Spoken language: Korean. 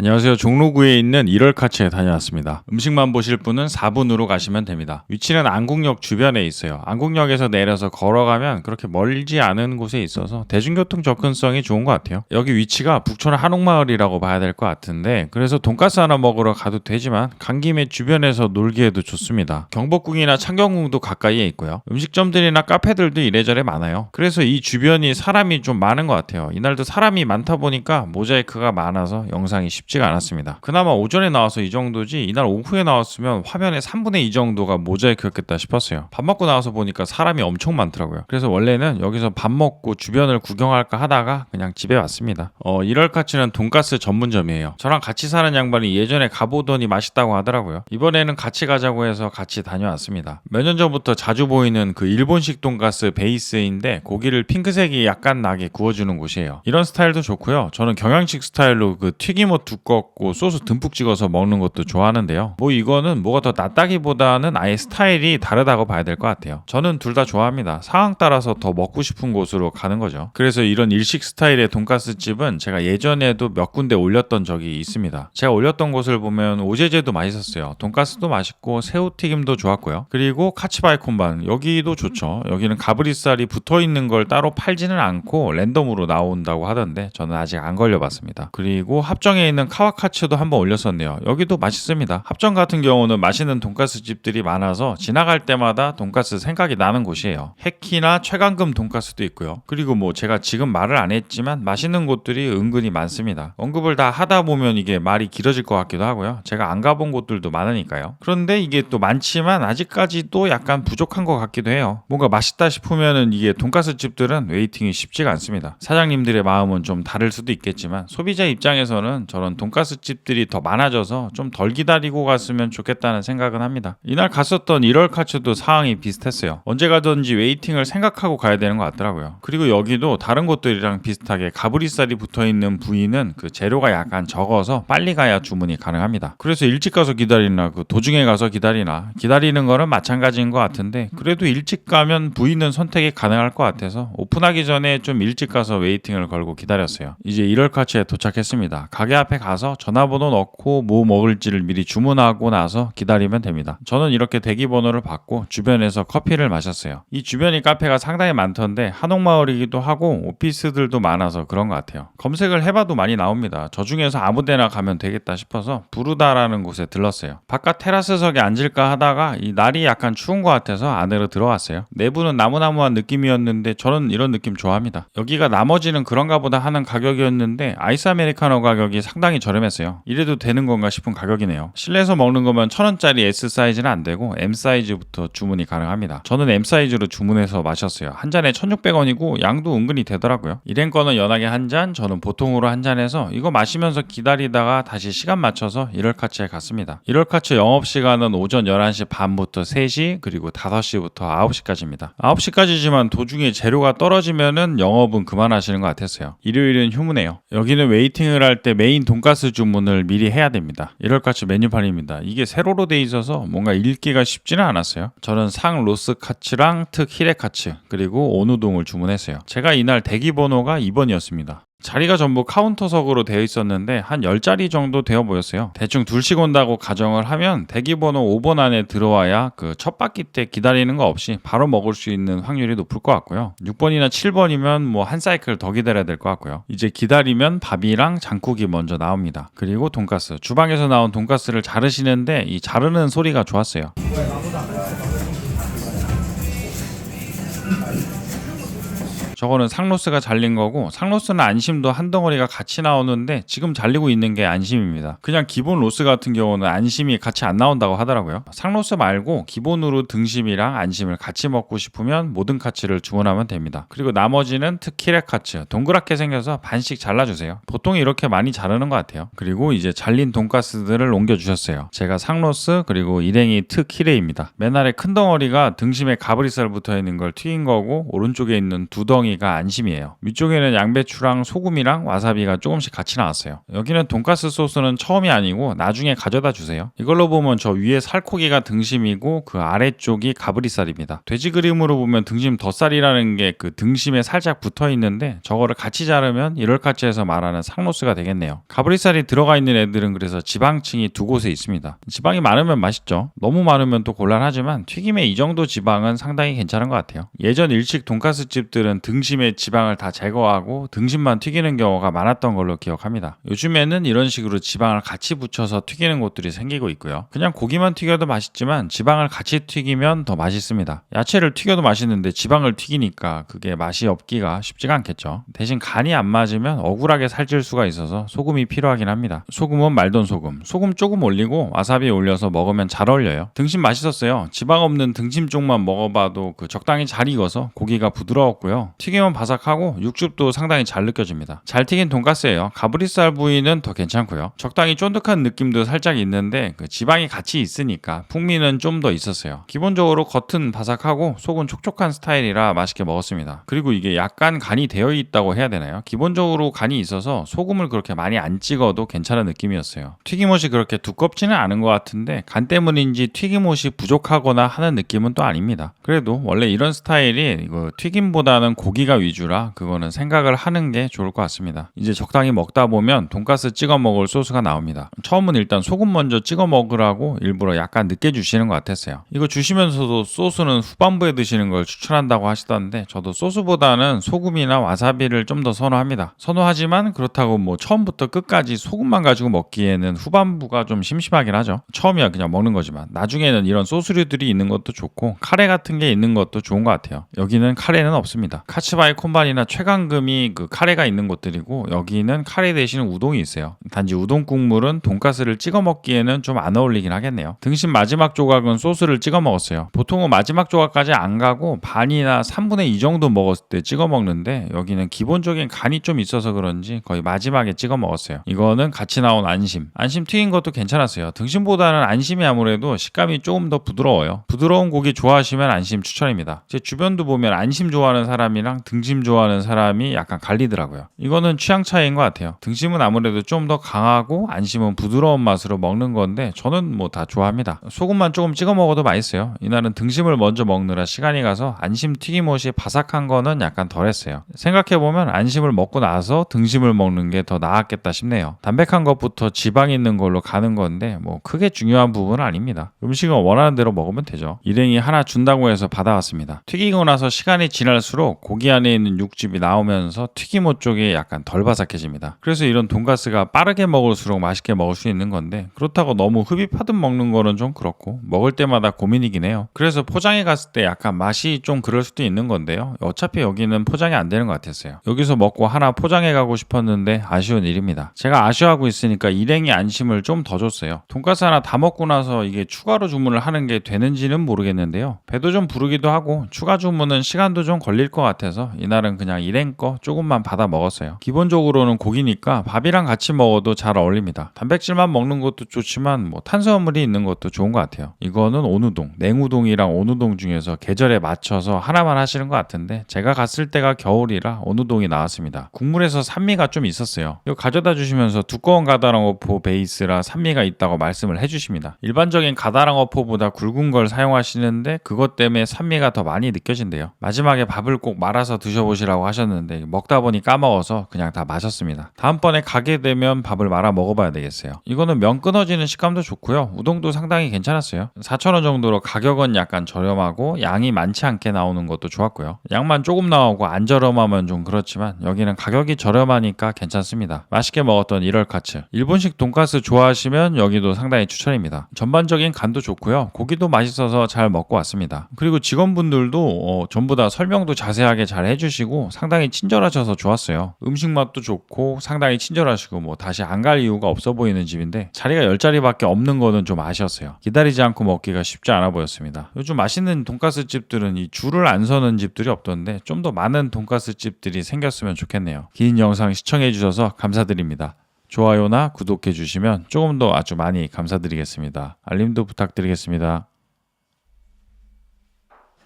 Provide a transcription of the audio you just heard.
안녕하세요. 종로구에 있는 1월 카츠에 다녀왔습니다. 음식만 보실 분은 4분으로 가시면 됩니다. 위치는 안국역 주변에 있어요. 안국역에서 내려서 걸어가면 그렇게 멀지 않은 곳에 있어서 대중교통 접근성이 좋은 것 같아요. 여기 위치가 북촌 한옥마을이라고 봐야 될 것 같은데 그래서 돈가스 하나 먹으러 가도 되지만 간 김에 주변에서 놀기에도 좋습니다. 경복궁이나 창경궁도 가까이에 있고요. 음식점들이나 카페들도 이래저래 많아요. 그래서 이 주변이 사람이 좀 많은 것 같아요. 이날도 사람이 많다 보니까 모자이크가 많아서 영상이 쉽 지가 않았습니다. 그나마 오전에 나와서 이 정도지 이날 오후에 나왔으면 화면의 3분의 2 정도가 모자이크였겠다 싶었어요. 밥 먹고 나와서 보니까 사람이 엄청 많더라고요. 그래서 원래는 여기서 밥 먹고 주변을 구경할까 하다가 그냥 집에 왔습니다. 어, 1월 카츠는 돈가스 전문점이에요. 저랑 같이 사는 양반이 예전에 가보더니 맛있다고 하더라고요. 이번에는 같이 가자고 해서 같이 다녀왔습니다. 몇 년 전부터 자주 보이는 그 일본식 돈가스 베이스인데 고기를 핑크색이 약간 나게 구워주는 곳이에요. 이런 스타일도 좋고요. 저는 경양식 스타일로 그 튀김옷 두껍고 소스 듬뿍 찍어서 먹는 것도 좋아하는데요. 뭐 이거는 뭐가 더 낫다기보다는 아예 스타일이 다르다고 봐야 될 것 같아요. 저는 둘 다 좋아합니다. 상황 따라서 더 먹고 싶은 곳으로 가는 거죠. 그래서 이런 일식 스타일의 돈가스 집은 제가 예전에도 몇 군데 올렸던 적이 있습니다. 제가 올렸던 곳을 보면 오제제도 맛있었어요. 돈가스도 맛있고 새우튀김도 좋았고요. 그리고 카치바이콘반 여기도 좋죠. 여기는 가브리살이 붙어 있는 걸 따로 팔지는 않고 랜덤으로 나온다고 하던데 저는 아직 안 걸려봤습니다. 그리고 합정에 있는 카와카츠도 한번 올렸었네요. 여기도 맛있습니다. 합정 같은 경우는 맛있는 돈가스 집들이 많아서 지나갈 때마다 돈가스 생각이 나는 곳이에요. 해키나 최강금 돈가스도 있고요. 그리고 뭐 제가 지금 말을 안 했지만 맛있는 곳들이 은근히 많습니다. 언급을 다 하다 보면 이게 말이 길어질 것 같기도 하고요. 제가 안 가본 곳들도 많으니까요. 그런데 이게 또 많지만 아직까지도 약간 부족한 것 같기도 해요. 뭔가 맛있다 싶으면은 이게 돈가스 집들은 웨이팅이 쉽지가 않습니다. 사장님들의 마음은 좀 다를 수도 있겠지만 소비자 입장에서는 저런 돈가스 집들이 더 많아져서 좀 덜 기다리고 갔으면 좋겠다는 생각은 합니다. 이날 갔었던 1월 카츠도 상황이 비슷했어요. 언제 가든지 웨이팅을 생각하고 가야 되는 것 같더라고요. 그리고 여기도 다른 곳들이랑 비슷하게 가브리살이 붙어 있는 부위는 그 재료가 약간 적어서 빨리 가야 주문이 가능합니다. 그래서 일찍 가서 기다리나 그 도중에 가서 기다리나 기다리는 거는 마찬가지인 것 같은데 그래도 일찍 가면 부위는 선택이 가능할 것 같아서 오픈하기 전에 좀 일찍 가서 웨이팅을 걸고 기다렸어요. 이제 1월 카츠에 도착했습니다. 가게 앞에 가서 전화번호 넣고 뭐 먹을지를 미리 주문하고 나서 기다리면 됩니다. 저는 이렇게 대기번호를 받고 주변에서 커피를 마셨어요. 이 주변이 카페가 상당히 많던데 한옥마을이기도 하고 오피스들도 많아서 그런 것 같아요. 검색을 해봐도 많이 나옵니다. 저 중에서 아무 데나 가면 되겠다 싶어서 부르다라는 곳에 들렀어요. 바깥 테라스석에 앉을까 하다가 이 날이 약간 추운 것 같아서 안으로 들어왔어요. 내부는 나무나무한 느낌이었는데 저는 이런 느낌 좋아합니다. 여기가 나머지는 그런가 보다 하는 가격이었는데 아이스 아메리카노 가격이 상당히 저렴했어요. 이래도 되는 건가 싶은 가격이네요. 실내에서 먹는 거면 1000원짜리 S 사이즈는 안 되고 M 사이즈부터 주문이 가능합니다. 저는 M 사이즈로 주문해서 마셨어요. 한 잔에 1600원이고 양도 은근히 되더라고요. 일행 거는 연하게 한 잔, 저는 보통으로 한 잔해서 이거 마시면서 기다리다가 다시 시간 맞춰서 1월 카츠에 갔습니다. 1월 카츠 영업 시간은 오전 11시 반부터 3시 그리고 5시부터 9시까지입니다. 9시까지지만 도중에 재료가 떨어지면은 영업은 그만하시는 것 같았어요. 일요일은 휴무네요. 여기는 웨이팅을 할 때 메인 돈가스 주문을 미리 해야 됩니다. 1월 카츠 메뉴판입니다. 이게 세로로 돼 있어서 뭔가 읽기가 쉽지는 않았어요. 저는 상 로스 카츠랑 특 히레 카츠 그리고 오누동을 주문했어요. 제가 이날 대기 번호가 2번이었습니다. 자리가 전부 카운터석으로 되어 있었는데 한 10자리 정도 되어 보였어요. 대충 둘씩 온다고 가정을 하면 대기번호 5번 안에 들어와야 그 첫 바퀴 때 기다리는 거 없이 바로 먹을 수 있는 확률이 높을 것 같고요. 6번이나 7번이면 뭐 한 사이클 더 기다려야 될 것 같고요. 이제 기다리면 밥이랑 장국이 먼저 나옵니다. 그리고 돈가스. 주방에서 나온 돈가스를 자르시는데 이 자르는 소리가 좋았어요. 저거는 상로스가 잘린 거고 상로스는 안심도 한 덩어리가 같이 나오는데 지금 잘리고 있는 게 안심입니다. 그냥 기본 로스 같은 경우는 안심이 같이 안 나온다고 하더라고요. 상로스 말고 기본으로 등심이랑 안심을 같이 먹고 싶으면 모든 카츠를 주문하면 됩니다. 그리고 나머지는 특히레 카츠 동그랗게 생겨서 반씩 잘라주세요. 보통 이렇게 많이 자르는 것 같아요. 그리고 이제 잘린 돈가스들을 옮겨주셨어요. 제가 상로스 그리고 일행이 특히레입니다. 맨 아래 큰 덩어리가 등심에 가브리살 붙어 있는 걸 튀긴 거고 오른쪽에 있는 두 덩이 엉덩이가 안심이에요. 위쪽에는 양배추랑 소금이랑 와사비가 조금씩 같이 나왔어요. 여기는 돈가스 소스는 처음이 아니고 나중에 가져다 주세요. 이걸로 보면 저 위에 살코기가 등심이고 그 아래쪽이 가브리살입니다. 돼지 그림으로 보면 등심 덧살이라는 게 그 등심에 살짝 붙어 있는데 저거를 같이 자르면 이럴카츠에서 말하는 상로스가 되겠네요. 가브리살이 들어가 있는 애들은 그래서 지방층이 두 곳에 있습니다. 지방이 많으면 맛있죠. 너무 많으면 또 곤란하지만 튀김에 이 정도 지방은 상당히 괜찮은 것 같아요. 예전 일식 돈가스 집들은 등 심의 지방을 다 제거하고 등심만 튀기는 경우가 많았던 걸로 기억합니다. 요즘에는 이런 식으로 지방을 같이 붙여서 튀기는 곳들이 생기고 있고요. 그냥 고기만 튀겨도 맛있지만 지방을 같이 튀기면 더 맛있습니다. 야채를 튀겨도 맛있는데 지방을 튀기니까 그게 맛이 없기가 쉽지가 않겠죠. 대신 간이 안 맞으면 억울하게 살찔 수가 있어서 소금이 필요하긴 합니다. 소금은 말돈 소금. 소금 조금 올리고 와사비 올려서 먹으면 잘 어울려요. 등심 맛있었어요. 지방 없는 등심 쪽만 먹어봐도 그 적당히 잘 익어서 고기가 부드러웠고요. 튀김은 바삭하고 육즙도 상당히 잘 느껴집니다. 잘 튀긴 돈가스예요. 가브리살 부위는 더 괜찮고요. 적당히 쫀득한 느낌도 살짝 있는데 그 지방이 같이 있으니까 풍미는 좀 더 있었어요. 기본적으로 겉은 바삭하고 속은 촉촉한 스타일이라 맛있게 먹었습니다. 그리고 이게 약간 간이 되어 있다고 해야 되나요? 기본적으로 간이 있어서 소금을 그렇게 많이 안 찍어도 괜찮은 느낌이었어요. 튀김옷이 그렇게 두껍지는 않은 것 같은데 간 때문인지 튀김옷이 부족하거나 하는 느낌은 또 아닙니다. 그래도 원래 이런 스타일이 이거 튀김보다는 고기 가 위주라 그거는 생각을 하는 게 좋을 것 같습니다. 이제 적당히 먹다 보면 돈가스 찍어 먹을 소스가 나옵니다. 처음은 일단 소금 먼저 찍어 먹으라고 일부러 약간 늦게 주시는 것 같았어요. 이거 주시면서도 소스는 후반부에 드시는 걸 추천한다고 하시던데 저도 소스보다는 소금이나 와사비를 좀 더 선호합니다. 선호하지만 그렇다고 뭐 처음부터 끝까지 소금만 가지고 먹기에는 후반부가 좀 심심하긴 하죠. 처음이야 그냥 먹는 거지만 나중에는 이런 소스류들이 있는 것도 좋고 카레 같은 게 있는 것도 좋은 것 같아요. 여기는 카레는 없습니다. 카 츠바이 콘반이나 최강금이 그 카레가 있는 곳들이고 여기는 카레 대신 우동이 있어요. 단지 우동 국물은 돈가스를 찍어 먹기에는 좀 안 어울리긴 하겠네요. 등심 마지막 조각은 소스를 찍어 먹었어요. 보통은 마지막 조각까지 안 가고 반이나 3분의 2 정도 먹었을 때 찍어 먹는데 여기는 기본적인 간이 좀 있어서 그런지 거의 마지막에 찍어 먹었어요. 이거는 같이 나온 안심. 안심 튀긴 것도 괜찮았어요. 등심보다는 안심이 아무래도 식감이 조금 더 부드러워요. 부드러운 고기 좋아하시면 안심 추천입니다. 제 주변도 보면 안심 좋아하는 사람이랑 등심 좋아하는 사람이 약간 갈리더라고요. 이거는 취향 차이인 것 같아요. 등심은 아무래도 좀 더 강하고 안심은 부드러운 맛으로 먹는 건데 저는 뭐 다 좋아합니다. 소금만 조금 찍어 먹어도 맛있어요. 이날은 등심을 먼저 먹느라 시간이 가서 안심 튀김옷이 바삭한 거는 약간 덜했어요. 생각해보면 안심을 먹고 나서 등심을 먹는 게 더 나았겠다 싶네요. 담백한 것부터 지방 있는 걸로 가는 건데 뭐 크게 중요한 부분은 아닙니다. 음식은 원하는 대로 먹으면 되죠. 일행이 하나 준다고 해서 받아왔습니다. 튀기고 나서 시간이 지날수록 고기 안에 있는 육즙이 나오면서 튀김옷 쪽이 약간 덜 바삭해집니다. 그래서 이런 돈가스가 빠르게 먹을수록 맛있게 먹을 수 있는 건데 그렇다고 너무 흡입하듯 먹는 거는 좀 그렇고 먹을 때마다 고민이긴 해요. 그래서 포장해 갔을 때 약간 맛이 좀 그럴 수도 있는 건데요. 어차피 여기는 포장이 안 되는 것 같았어요. 여기서 먹고 하나 포장해 가고 싶었는데 아쉬운 일입니다. 제가 아쉬워하고 있으니까 일행이 안심을 좀 더 줬어요. 돈가스 하나 다 먹고 나서 이게 추가로 주문을 하는 게 되는지는 모르겠는데요. 배도 좀 부르기도 하고 추가 주문은 시간도 좀 걸릴 것 같아 서 이날은 그냥 일행 거 조금만 받아 먹었어요. 기본적으로는 고기니까 밥이랑 같이 먹어도 잘 어울립니다. 단백질만 먹는 것도 좋지만 뭐 탄수화물이 있는 것도 좋은 것 같아요. 이거는 온우동, 냉우동이랑 온우동 중에서 계절에 맞춰서 하나만 하시는 것 같은데 제가 갔을 때가 겨울이라 온우동이 나왔습니다. 국물에서 산미가 좀 있었어요. 이거 가져다 주시면서 두꺼운 가다랑어포 베이스라 산미가 있다고 말씀을 해주십니다. 일반적인 가다랑어포보다 굵은 걸 사용하시는데 그것 때문에 산미가 더 많이 느껴진대요. 마지막에 밥을 꼭 말 아서 드셔보시라고 하셨는데 먹다 보니 까먹어서 그냥 다 마셨습니다. 다음번에 가게 되면 밥을 말아 먹어봐야 되겠어요. 이거는 면 끊어지는 식감도 좋고요. 우동도 상당히 괜찮았어요. 4,000원 정도로 가격은 약간 저렴하고 양이 많지 않게 나오는 것도 좋았고요. 양만 조금 나오고 안 저렴하면 좀 그렇지만 여기는 가격이 저렴하니까 괜찮습니다. 맛있게 먹었던 1월 카츠. 일본식 돈가스 좋아하시면 여기도 상당히 추천입니다. 전반적인 간도 좋고요. 고기도 맛있어서 잘 먹고 왔습니다. 그리고 직원분들도 어, 전부 다 설명도 자세하게 잘 해주시고 상당히 친절하셔서 좋았어요. 음식 맛도 좋고 상당히 친절하시고 뭐 다시 안 갈 이유가 없어 보이는 집인데 자리가 10자리밖에 없는 거는 좀 아쉬웠어요. 기다리지 않고 먹기가 쉽지 않아 보였습니다. 요즘 맛있는 돈가스 집들은 이 줄을 안 서는 집들이 없던데 좀 더 많은 돈가스 집들이 생겼으면 좋겠네요. 긴 영상 시청해 주셔서 감사드립니다. 좋아요나 구독해 주시면 조금 더 아주 많이 감사드리겠습니다. 알림도 부탁드리겠습니다.